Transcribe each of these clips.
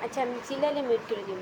আচ্ছা আমি চিল্লাইলে মিউট করে দিব।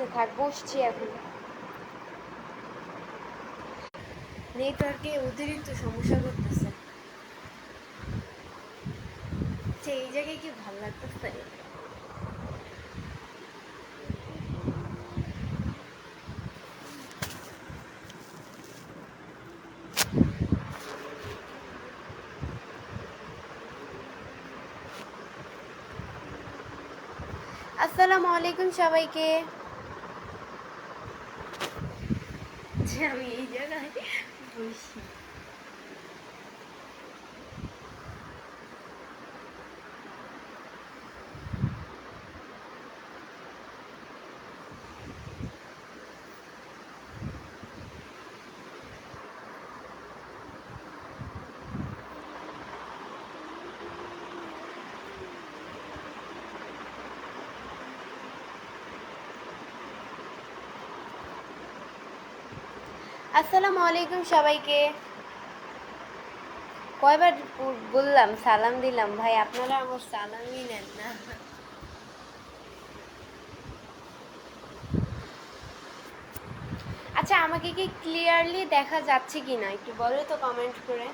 আচ্ছা থাক, বসছি এখন। নেটওয়ার্কে অতিরিক্ত সমস্যা করতেছে। এই জায়গায় কি ভালো লাগতেছে আসসালামু আলাইকুম সবাইকে। যে আমি এই জায়গায় বসি আসসালামু আলাইকুম সবাইকে। কয়বার বললাম, সালাম দিলাম। ভাই, আপনারা আমার সালামই নেন না। আচ্ছা আমাকে কি ক্লিয়ারলি দেখা যাচ্ছে কি না একটু বলো তো কমেন্ট করে।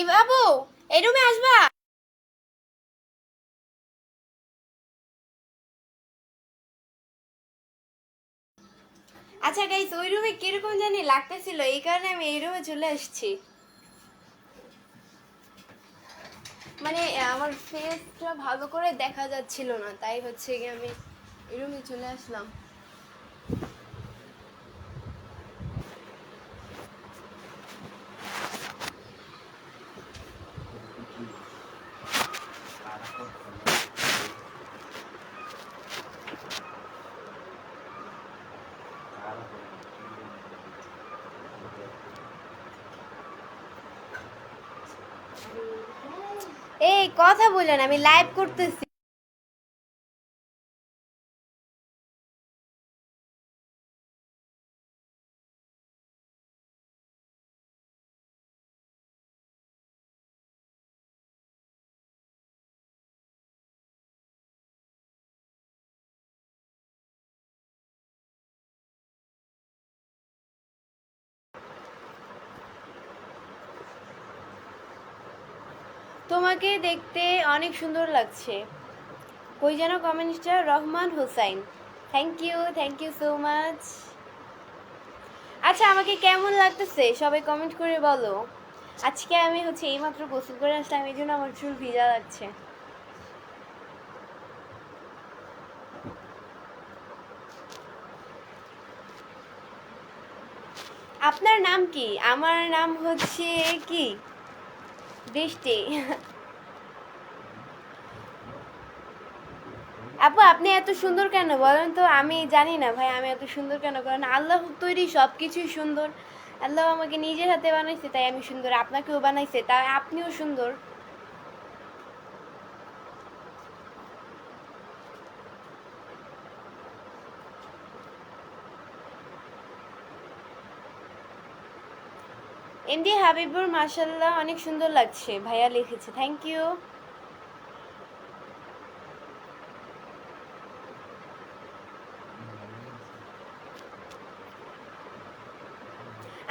ই বাবু, এই রুমে আসবা? আচ্ছা গাইস ওই রুমে কীরকম জানি লাগতেছিল, এই কারণে আমি এই রুমে চলে আসছি। মানে আমার ফেসটা ভালো করে দেখা যাচ্ছিল না, তাই হচ্ছে আমি এই রুমে চলে আসলাম এই কথা বললেন আমি লাইভ করতেছি। তোমাকে দেখতে অনেক সুন্দর লাগছে। কই যেন কমেন্টটা Rahman Hossain. Thank you thank you so much আচ্ছা আমাকে কেমন লাগতেছে? সবাই কমেন্ট করে বলো। আজকে আমি হচ্ছে এইমাত্র গোসল করে আসলাম, এই জন্য আমার চুল ভিজা লাগছে। আপনার নাম কি? আমার নাম হচ্ছে কি? বৃষ্টি। আপু, আপনি এত সুন্দর কেন বলেন তো? আমি জানি না ভাই, আমি এত সুন্দর কেন কারণ আল্লাহ তৈরি সব কিছুই সুন্দর। আল্লাহ আমাকে নিজের হাতে বানাইছে, তাই আমি সুন্দর। আপনাকেও বানাইছে, তাই আপনিও সুন্দর। এমডি হাবিবুর মাশাল্লাহ অনেক সুন্দর লাগছে। ভাইয়া লিখেছে থ্যাংক ইউ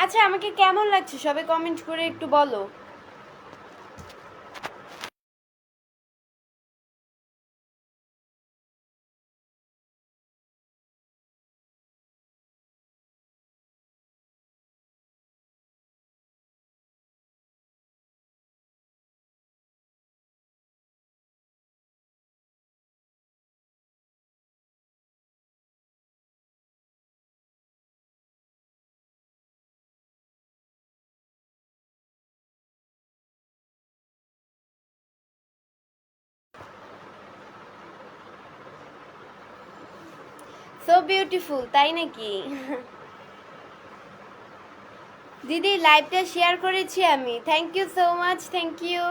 আচ্ছা আমাকে কেমন লাগছে? সবে কমেন্ট করে একটু বলো। সো বিউটিফুল তাই নাকি? দিদি লাইভটা শেয়ার করেছি আমি। Thank you so much thank you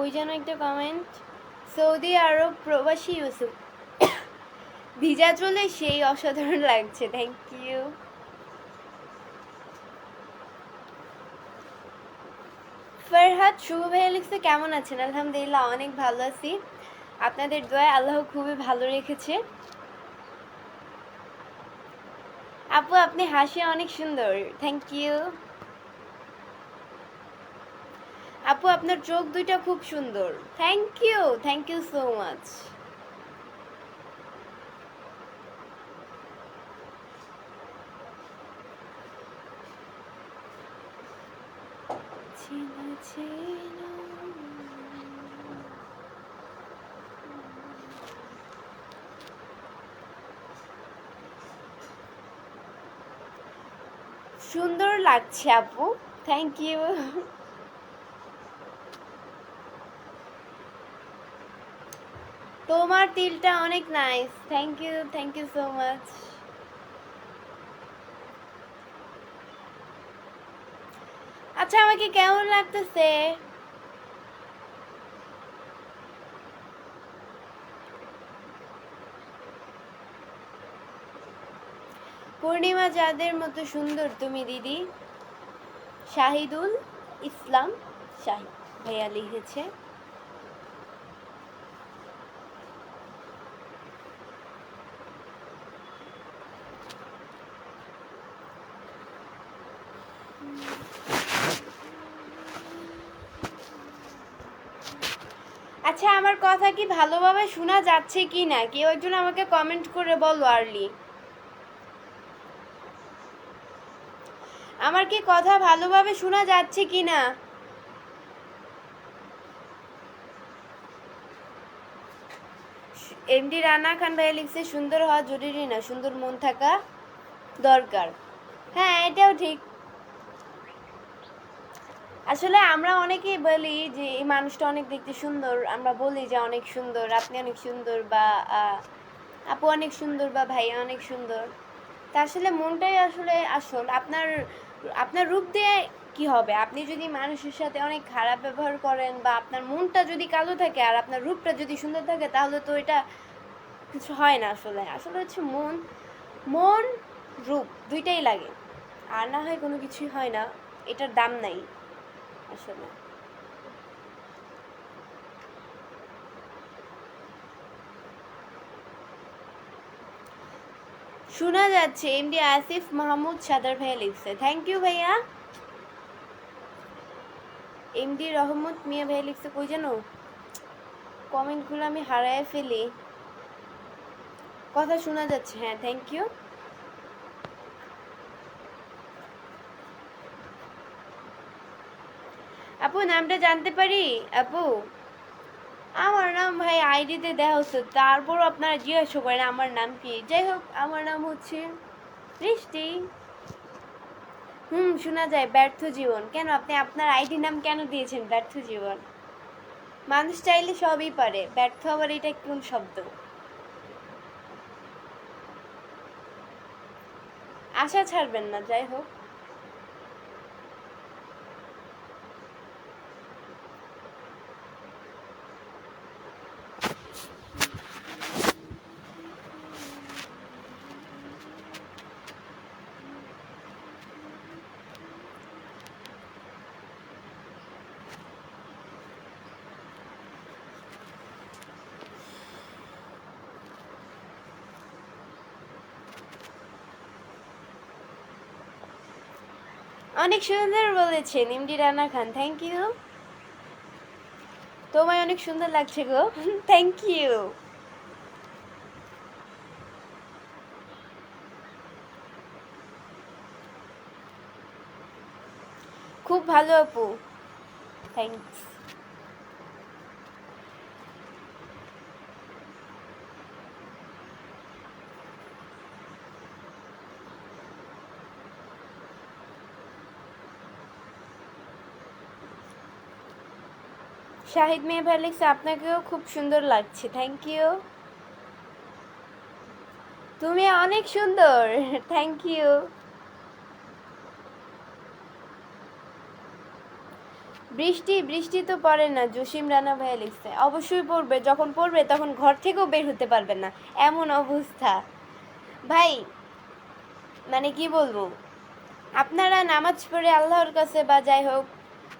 কই যেন একটা কমেন্ট সৌদি আরব প্রবাসী ইউসুফ। ভিজা চলে সেই অসাধারণ লাগছে থ্যাংক ইউ ফরহাদ, শুভ ভাইয়া লিখছে কেমন আছেন? আলহামদুলিল্লাহ, অনেক ভালো আছি। আপনাদের দোয়ায় আল্লাহ খুবই ভালো রেখেছে। আপু, আপনি হাসি অনেক সুন্দর। থ্যাংক ইউ আপু, আপনার চোখ দুইটা খুব সুন্দর। Thank you thank you so much সুন্দর লাগছে আপু। থ্যাংক ইউ তোমার তিলটা অনেক nice thank you thank you so much আচ্ছা আমাকে কেমন লাগতেছে? পূর্ণিমা যাদের মতো সুন্দর, তুমি দিদি। শাহিদুল ইসলাম শাহিদ ভাইয়া লিখেছে। আচ্ছা আমার কথা কি ভালোভাবে শোনা যাচ্ছে কি না? কেউ একজন আমাকে কমেন্ট করে বলো, আর্লি। আমার কি কথা ভালোভাবে শোনা যাচ্ছে কি না? এমডি রানা খান ভাইয়া লিখছে, সুন্দর হওয়া জরুরি না, সুন্দর মন থাকা দরকার। হ্যাঁ এটাও ঠিক। আসলে আমরা অনেকেই বলি যে, এই মানুষটা অনেক দেখতে সুন্দর। আমরা বলি যে, অনেক সুন্দর, আপনি অনেক সুন্দর বা আপু অনেক সুন্দর বা ভাইয়া অনেক সুন্দর। তা আসলে মনটাই আসলে আসল। আপনার আপনার রূপ দিয়ে কি হবে? আপনি যদি মানুষের সাথে অনেক খারাপ ব্যবহার করেন বা আপনার মনটা যদি কালো থাকে আর আপনার রূপটা যদি সুন্দর থাকে, তাহলে তো এটা কিছু হয় না আসলে। আসলে হচ্ছে মন মন, রূপ দুইটাই লাগে। আর না হয় কোনো কিছুই হয় না। এটার দাম নাই। আসলে। শোনা যাচ্ছে এমডি আসিফ মাহমুদ সাদার ভাইয়া লিখছে। থ্যাংক ইউ ভাইয়া। এমডি রহমত মিয়া ভাইয়া লিখছে, কই জানো? কমেন্টগুলো আমি হারায় ফেলি। কথা শোনা যাচ্ছে হ্যাঁ থ্যাংক ইউ আপু, নামটা জানতে পারি? আপু, আমার নাম ভাই আইডিতে দেওয়া হচ্ছে তারপর আপনারা জিজ্ঞাসা করেন আমার নাম কি। যাই হোক, আমার নাম হচ্ছে বৃষ্টি হুম, শোনা যায়, ব্যর্থ জীবন। কেন, আপনি আপনার আইডি নাম কেন দিয়েছেন, ব্যর্থ জীবন? মানুষ চাইলে সবই পারে, ব্যর্থ আবার এটা কোন শব্দ? আশা ছাড়বেন না, যাই হোক। অনেক সুন্দর বলেছেন নিমডি রানা খান থ্যাংক ইউ তোমায় অনেক সুন্দর লাগছে গো থ্যাংক ইউ খুব ভালো আপু থ্যাংকস শাহিদ মেয়ে ভাই লিখছে আপনাকেও খুব সুন্দর লাগছে। থ্যাংক ইউ তুমি অনেক সুন্দর। থ্যাংক ইউ বৃষ্টি বৃষ্টি তো পড়ে না, জসিম রানা ভাইয়া লিখছে। অবশ্যই পড়বে, যখন পড়বে তখন ঘর থেকেও বের হতে পারবে না। এমন অবস্থা। ভাই মানে কি বলব? আপনারা নামাজ পড়ে আল্লাহর কাছে বা যাই হোক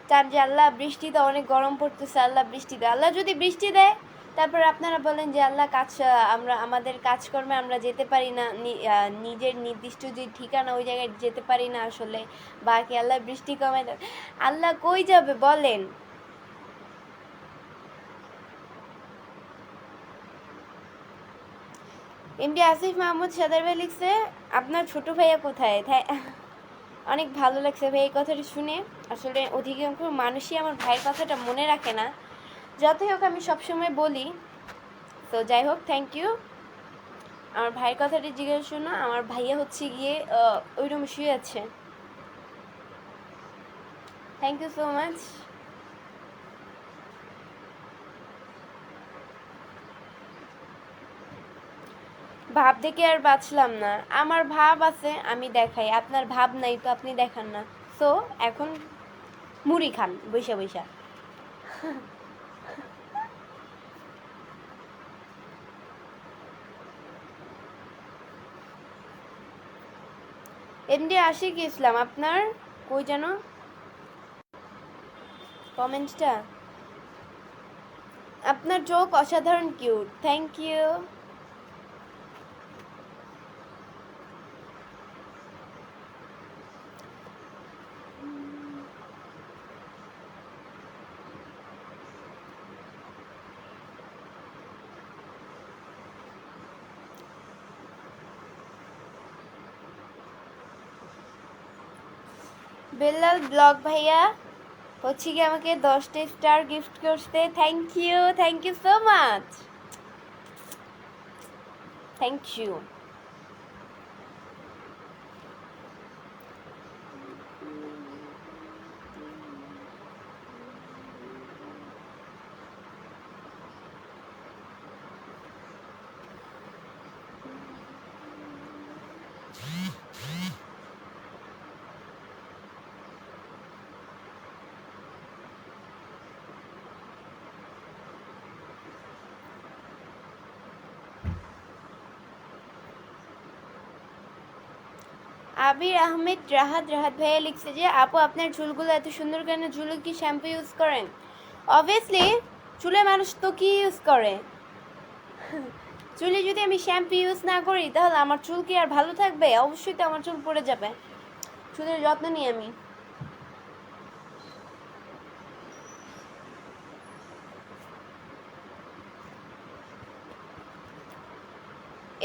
চান যে আল্লাহ বৃষ্টিতে অনেক গরম পড়তেছে, আল্লাহ বৃষ্টি দেয়। আল্লাহ যদি বৃষ্টি দেয়, তারপর আপনারা বলেন যে আল্লাহ কাজ, আমরা, আমাদের কাজকর্মে আমরা যেতে পারি না নিজের নির্দিষ্ট যে ঠিকানা ওই জায়গায় যেতে পারি না আসলে, বাকি আল্লাহ বৃষ্টি কমে দেয়। আল্লাহ কই যাবে বলেন? এমডি আসিফ মাহমুদ সাদার ভাই লিখছে, আপনার ছোট ভাইয়া কোথায়? থ্যা- অনেক ভালো লাগছে ভাই এই কথাটা শুনে। আসলে অধিকাংশ মানুষই আমার ভাইয়ের কথাটা মনে রাখে না। যতই হোক আমি সবসময় বলি। তো যাই হোক থ্যাংক ইউ আমার ভাইয়ের কথাটা জিজ্ঞেস শোনো আমার ভাইয়া হচ্ছে গিয়ে ওইরকম ওই রুমে শুয়ে আছে। থ্যাংক ইউ সো মাচ ভাব দেখে আর বাঁচলাম না। আমার ভাব আছে, আমি দেখাই। আপনার ভাব নাই তো আপনি দেখান না। সো এখন মুড়ি খান বৈশা বৈশা এমডি আশিক ইসলাম আপনার কই যেন? কমেন্টটা আপনার চোখ অসাধারণ cute thank you Bellal blog ভাইয়া, হচ্ছে কি আমাকে দশটা স্টার গিফট করতে thank you thank you so much thank you Abir Ahmed, Rahat Rahat ভাইয়া লিখছে যে, আপু, আপনার চুলগুলো এত সুন্দর কেন? চুলে কি শ্যাম্পু ইউজ করেন? অবভিয়াসলি চুলে মানুষ তো কি ইউজ করে? চুলে যদি আমি শ্যাম্পু ইউজ না করি, তাহলে আমার চুল কি আর ভালো থাকবে? অবশ্যই তো আমার চুল পড়ে যাবে। চুলের যত্ন নিই আমি।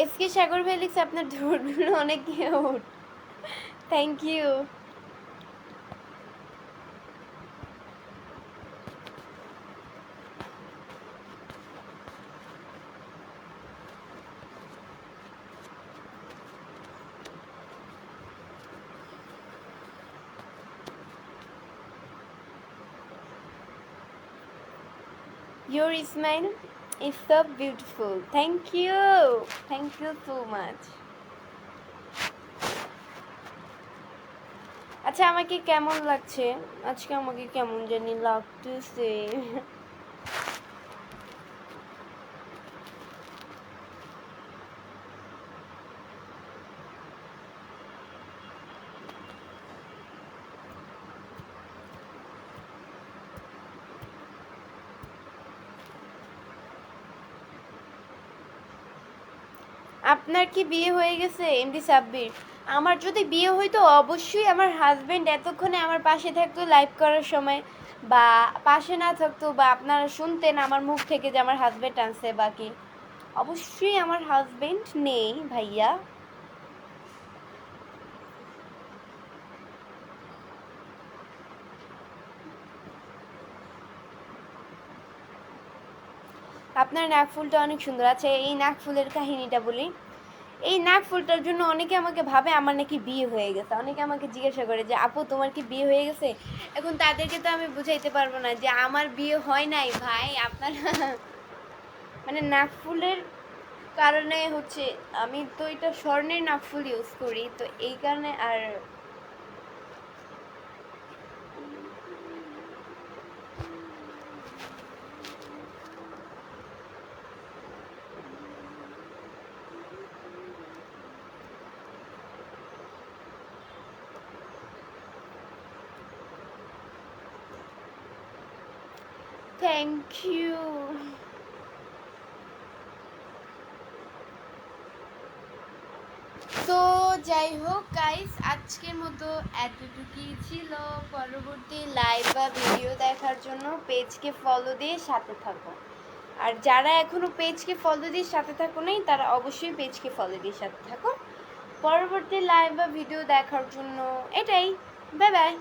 এসকে সাগর ভাই লিখছে, আপনার ধুরগুলো অনেক cute Thank you. Your smile is so beautiful. Thank you. Thank you so much. আচ্ছা আমাকে কেমন লাগছে? আজকে আমাকে কেমন জানি লাগতেছে। আপনার কি বিয়ে হয়ে গেছে, এমডি সাব্বির? আমার যদি বিয়ে হইতো, অবশ্যই আমার হাজবেন্ড এতক্ষণে আমার পাশে থাকতো লাইভ করার সময় বা পাশে না থাকতো বা আপনারা শুনতেন আমার মুখ থেকে যে আমার হাজবেন্ড আনছে বাকি অবশ্যই আমার হাজবেন্ড নেই ভাইয়া। আপনার নাক ফুলটা অনেক সুন্দর আছে, এই নাক ফুলের কাহিনীটা বলি। এই নাক ফুলটার জন্য অনেকে আমাকে ভাবে আমার নাকি বিয়ে হয়ে গেছে। অনেকে আমাকে জিজ্ঞাসা করে যে, আপু, তোমার কি বিয়ে হয়ে গেছে? এখন তাদেরকে তো আমি বুঝাইতে পারব না যে, আমার বিয়ে হয় নাই, ভাই, আপনার মানে নাক ফুলের কারণে হচ্ছে, আমি তো এটা স্বর্ণের নাক ফুল ইউজ করি, তো এই কারণে আর থ্যাংক ইউ তো যাই হোক গাইস আজকের মতো এতটুকুই ছিল। পরবর্তী লাইভ বা ভিডিও দেখার জন্য পেজকে ফলো দিয়ে সাথে থাকো। আর যারা এখনও পেজকে ফলো দিয়ে সাথে থাকো নাই, তারা অবশ্যই পেজকে ফলো দিয়ে সাথে থাকো। পরবর্তী লাইভ বা ভিডিও দেখার জন্য এটাই। Bye bye